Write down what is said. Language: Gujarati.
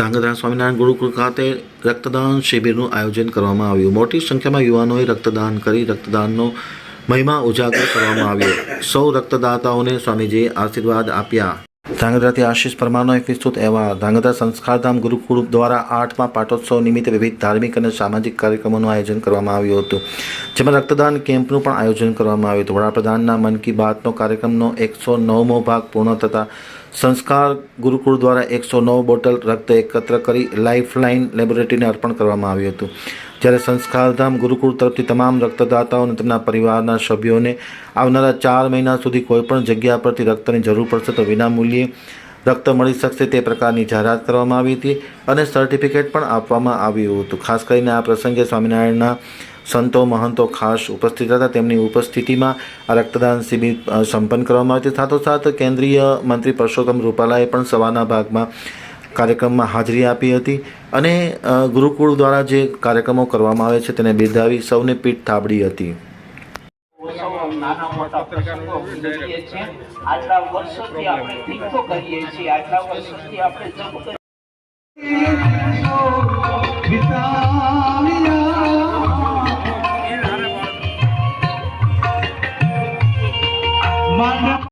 ધાંગધ્રા સ્વામિનારાયણ ગુરુકુળ ખાતે રક્તદાન શિબિરનું આયોજન કરવામાં આવ્યું. મોટી સંખ્યામાં યુવાનોએ રક્તદાન કરી રક્તદાનનો મહિમા ઉજાગર કરવામાં આવ્યો. સૌ રક્તદાતાઓને સ્વામીજીએ આશીર્વાદ આપ્યા. ધાંગધ્રાથી આશીષ પરમારનો એક વિસ્તૃત અહેવાલ. ધાંગધ્રા સંસ્કારધામ ગુરુકુળ દ્વારા આઠમા પાટોત્સવ નિમિત્તે વિવિધ ધાર્મિક અને સામાજિક કાર્યક્રમોનું આયોજન કરવામાં આવ્યું હતું. જેમાં રક્તદાન કેમ્પનું પણ આયોજન કરવામાં આવ્યું હતું. વડાપ્રધાનના મન કી બાતનો કાર્યક્રમનો એકસો નવમો ભાગ પૂર્ણ થતાં સંસ્કાર ગુરુકુળ દ્વારા એકસો નવ બોટલ રક્ત એકત્ર કરી લાઇફલાઇન લેબોરેટરીને અર્પણ કરવામાં આવ્યું હતું. જ્યારે સંસ્કારધામ ગુરુકુળ તરફથી તમામ રક્તદાતાઓ અને તેમના પરિવારના સભ્યોને આવનારા ચાર મહિના સુધી કોઈપણ જગ્યા પરથી રક્તની જરૂર પડશે તો વિનામૂલ્યે રક્ત મળી શકશે તે પ્રકારની જાહેરાત કરવામાં આવી હતી અને સર્ટિફિકેટ પણ આપવામાં આવ્યું હતું. ખાસ કરીને આ પ્રસંગે સ્વામિનારાયણના સંતો, મહંતો ખાસ ઉપસ્થિત હતા. તેમની ઉપસ્થિતિમાં આ રક્તદાન શિબિર સંપન્ન કરવામાં આવી હતી. સાથોસાથ કેન્દ્રીય મંત્રી પરસોત્તમ રૂપાલાએ પણ સવારના ભાગમાં કાર્યક્રમમાં હાજરી આપી હતી અને ગુરુકુળ દ્વારા જે કાર્યક્રમો કરવામાં આવે છે તેને બિરદાવી સૌને પીઠ થાબડી હતી. આટલા વર્ષોથી આપણે કરીએ છીએ, આટલા વર્ષોથી આપણે જપ કરીએ